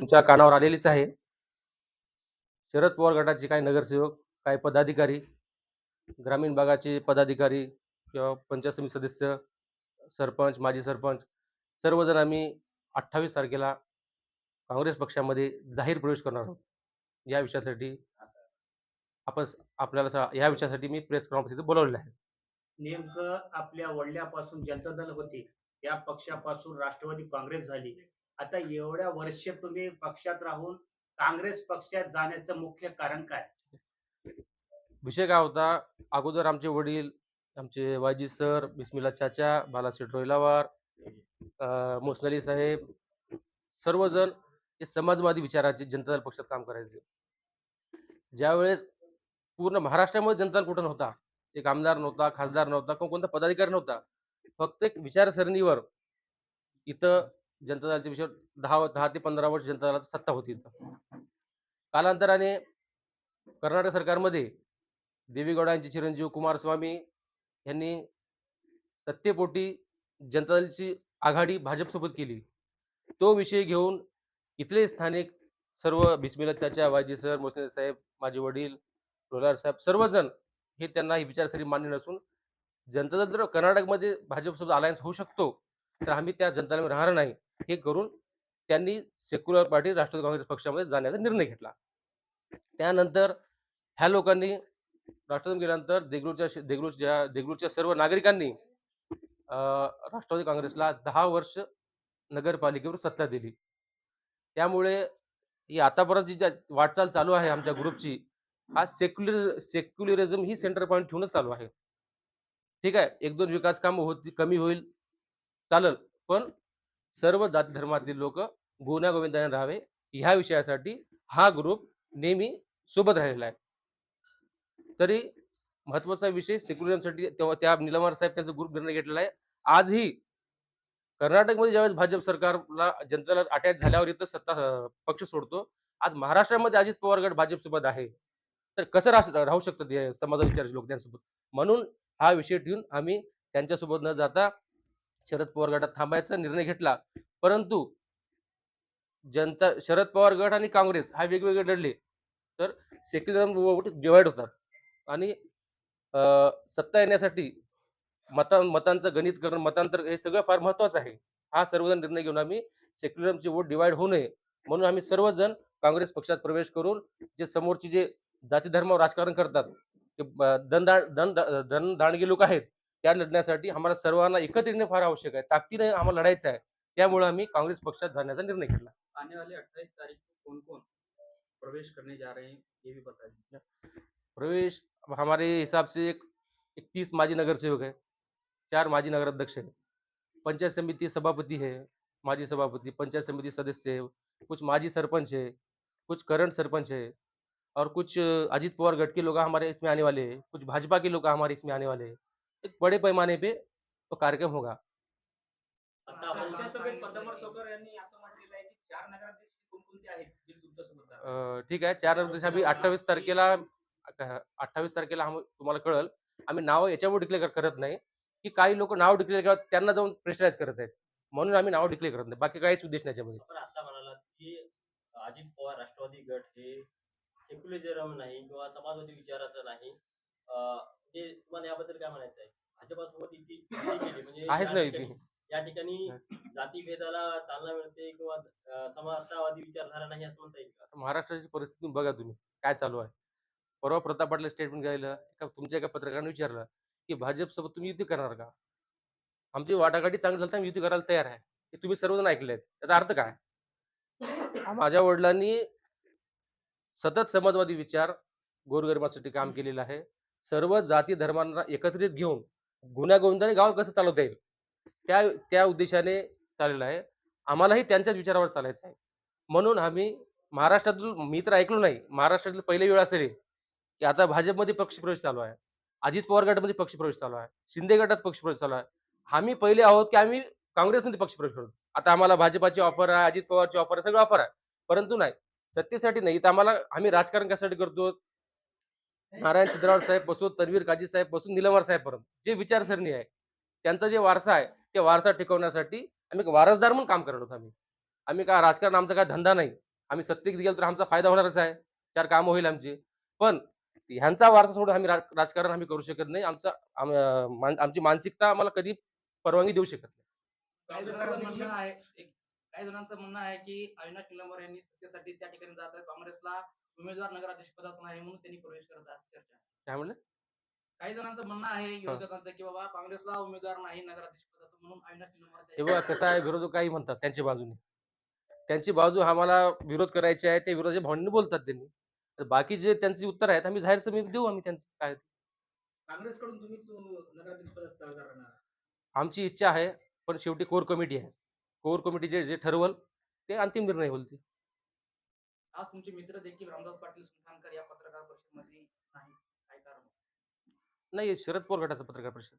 तुमच्या कानावर आलेलीच आहे. शरद पवार गटाचे काही नगरसेवक काही पदाधिकारी ग्रामीण भागाचे पदाधिकारी किंवा पंचायत समिती सदस्य सरपंच माजी सरपंच सर्वजण आम्ही अठ्ठावीस तारखेला काँग्रेस पक्षामध्ये जाहीर प्रवेश करणार आहोत. या विषयासाठी आपण आपल्याला या विषयासाठी मी प्रेस कॉन्फरन्स इथे बोलवलेलं आहे. नेमकं आपल्या वडल्यापासून जनता दल होती या पक्षापासून राष्ट्रवादी काँग्रेस झाली. आता एवढ्या वर्ष तुम्ही पक्षात राहून काँग्रेस पक्षात जाण्याचं मुख्य कारण काय? विषय काय होता? अगोदर आमचे वडील आमचे वायजी सर बिस्मिल्ला चाचा बालाशेठ रोहिलावार अं, मोसनली साहेब सर्वजण हे समाजवादी विचाराचे जनता दल पक्षात काम करायचे. ज्यावेळेस पूर्ण महाराष्ट्रामध्ये जनता दल कुठं नव्हता? एक आमदार नव्हता खासदार नव्हता किंवा कोणता पदाधिकारी नव्हता. फक्त एक विचारसरणीवर इथं जनता दलाच्या विषयावर दहा दहा ते पंधरा वर्ष जनता दलाची सत्ता होती कालांतराने कर्नाटक सरकारमध्ये देवीगौडांचे चिरंजीव कुमारस्वामी यांनी सत्तेपोटी जनता दलची आघाडी भाजपसोबत केली. तो विषय घेऊन इथले स्थानिक सर्व बिस्मिल्ला चाचा वायजी सर मोसने साहेब माझे वडील रोलार साहेब सर्वजण हे त्यांना ही विचारसरी मान्य नसून जनता दल जर कर्नाटकमध्ये भाजपसोबत अलायन्स होऊ शकतो तर आम्ही त्या जनता राहणार नाही. हे करून त्यांनी सेक्युलर पार्टी राष्ट्रवादी काँग्रेस पक्षामध्ये जाण्याचा निर्णय घेतला. त्यानंतर ह्या लोकांनी राष्ट्रवादी गेल्यानंतर देगलूरच्या शे- देगलूरच्या देगलूरच्या सर्व नागरिकांनी राष्ट्रवादी काँग्रेसला दहा वर्ष नगरपालिकेवर सत्ता दिली. त्यामुळे ही आतापर्यंत जी ज्या- वाटचाल चालू आहे आमच्या ग्रुपची हा सेक्युलर सेक्युलरिझम ही सेंटर पॉईंट ठेवूनच चालू आहे. ठीक आहे एक दोन विकास कामं होती कमी होईल चालेल. पण सर्व जाती धर्मातील लोक गुन्हा गोविंदाने राहावे. ह्या विषयासाठी हा ग्रुप नेहमी सोबत राहिलेला आहे. तरी महत्त्वाचा विषय सेक्युलरिझमसाठी तेव्हा त्या निलमार साहेब त्यांचा ग्रुप निर्णय घेतलेला आहे. आजही कर्नाटकमध्ये ज्यावेळेस भाजप सरकारला जनतेला अटॅच झाल्यावर इथं सत्ता पक्ष सोडतो. आज महाराष्ट्रामध्ये अजित पवार गट भाजपसोबत आहे. तर कसं राह राहू शकतात हे लोक त्यांच्यासोबत म्हणून हा विषय ठेवून आम्ही त्यांच्यासोबत न जाता शरद पवार गटात थांबायचा निर्णय घेतला. परंतु जनता शरद पवार गट आणि काँग्रेस हा वेगवेगळे लढले. तर सेक्युलर डिवाइड होतात. आणि सत्ता येण्यासाठी मता मतांचं गणित करणं मतांतर हे सगळं फार महत्वाचं आहे. हा सर्वजण निर्णय घेऊन आम्ही सेक्युलरचे वोट डिवाइड होऊ नये. म्हणून आम्ही सर्वजण काँग्रेस पक्षात प्रवेश करून जे समोरचे जे जाती धर्मावर राजकारण करतात ते दन दनदा दन धन दांडगे लोक आहेत त्या लढण्यासाठी आम्हाला सर्वांना एकत्र येणे फार आवश्यक आहे. ताकदीने आम्हाला लढायचं आहे. त्यामुळे आम्ही काँग्रेस पक्षात जाण्याचा निर्णय घेतला. आने वाले 28 तारीख को कौन कौन प्रवेश करने जा रहे हैं ये भी बता दीजिए. प्रवेश हमारे हिसाब से एक इकतीस माजी नगर सेवक है चार माजी नगर अध्यक्ष है पंचायत समिति सभापति है माजी सभापति पंचायत समिति सदस्य है कुछ माजी सरपंच है कुछ करंट सरपंच है और कुछ अजीत पवार गट के लोग हमारे इसमें आने वाले हैं कुछ भाजपा के लोग हमारे इसमें आने वाले हैं। एक बड़े पैमाने पे तो कार्यक्रम होगा। आहे चार नगराध्यक्ष ठीक आहे. चार नंतर आम्ही अठ्ठावीस तारखेला अठ्ठावीस तारखेला तुम्हाला कळल. आम्ही नाव याच्यामुळे डिक्लेअर करत नाही. की काही लोक नाव डिक्लेअर करतात त्यांना जाऊन प्रेशराईज करत आहेत. म्हणून आम्ही नाव डिक्लेअर करत नाही. बाकी काहीच उद्देश नाही याच्यामध्ये. अजित पवार राष्ट्रवादी गट हे सेक्युलरिझम नाही किंवा समाजवादी विचाराचं नाही. ते तुम्हाला याबद्दल काय म्हणायचं आहे? भाजपासोबत युती युती केली म्हणजे आहेच या नाही ठिकाणी- युती. या ठिकाणी जातीभेदाला चालना मिळते किंवा अं, समतावादी विचारधारा नाही असं म्हणता येईल का? महाराष्ट्राची परिस्थिती बघा तुम्ही काय चालू आहे? परवा प्रताप पाटील स्टेटमेंट घ्यायला एका तुमच्या एका पत्रकाराने विचारलं की भाजपसोबत तुम्ही युती करणार का? आमची वाटाघाटी चांगली झाली तर आम्ही युती करायला तयार आहे. हे तुम्ही सर्वजण ऐकलेत त्याचा अर्थ काय? माझ्या वडिलांनी सतत समाजवादी विचार गोरगरिबासाठी काम केलेलं आहे. सर्व जाती धर्मांना एकत्रित घेऊन गुन्ह्यागोविंदाने गाव कसं चालवता येईल? त्या त्या उद्देशाने चाललेलं आहे. आम्हालाही त्यांच्याच विचारावर चालायचं आहे. म्हणून आम्ही महाराष्ट्रातील मी तर ऐकलो नाही महाराष्ट्रातील पहिले वेळ असेल की आता भाजपमध्ये पक्षप्रवेश चालू आहे. अजित पवार गटामध्ये पक्षप्रवेश चालू आहे. शिंदे गटात पक्षप्रवेश चालू आहे. आम्ही पहिले आहोत की आम्ही काँग्रेसमध्ये पक्षप्रवेश करतो आता आम्हाला भाजपाची ऑफर आहे अजित पवारची ऑफर आहे सगळं ऑफर आहे. परंतु नाही सत्तेसाठी नाही. तर आम्हाला आम्ही राजकारण कशासाठी करतो? नारायण सिद्धराव साहेबपासून तन्वीर काजी साहेबपासून निलंवर साहेब पर्यंत जे विचारसरणी आहे. त्यांचा जे वारसा आहे ते वारसा टिकवण्यासाठी आम्ही वारसदार म्हणून काम करत आहोत आम्ही. आम्ही काय राजकारण आमचा काय धंदा नाही. आम्ही सत्तेत गेलो तर आमचा फायदा होणारच आहे. चार काम होईल आमची. पण ह्यांचा वारसा सोडून आम्ही राजकारण आम्ही करू शकत नाही. आमचा आमची मानसिकता आम्हाला कधी परवानगी देऊ शकत नाही. काही जणांचं आहे काही जणांचं म्हणणं आहे की अविनाश निलंबर यांनी सत्तेसाठी त्या ठिकाणी जात आहेत काँग्रेसला उमेदवार नगराध्यक्ष पदाचा नाही म्हणून त्यांनी प्रवेश करत आहेत चर्चा. काय म्हणलं? काही जणांचं म्हणणं आहे विरोधकांचं की बाबा काँग्रेसला उमेदवार नाही नगराध्यक्ष पदाचं म्हणून अविनाश हे बघा कसं आहे विरोधक काही म्हणतात त्यांच्या बाजूने. त्यांची बाजू आम्हाला विरोध करायची आहे ते विरोधाच्या भावनेने बोलतात त्यांनी. तर बाकी जे त्यांची उत्तर आहेत आम्ही जाहीर सभेत देऊ आम्ही त्यांचं. काय. काँग्रेसकडून तुम्हीच नगराध्यक्ष पदाचा दावा करणार आमची इच्छा आहे पण शेवटी कोर कमिटी आहे. कोर कमिटी जे जे ठरवल ते अंतिम निर्णय होईल ते. आज तुमचे मित्र देखील रामदास पाटील सुलतानकर या पत्रकार परिषदेमध्ये नाही काय कारण? नाही शरद पवार गटाचा पत्रकार परिषद.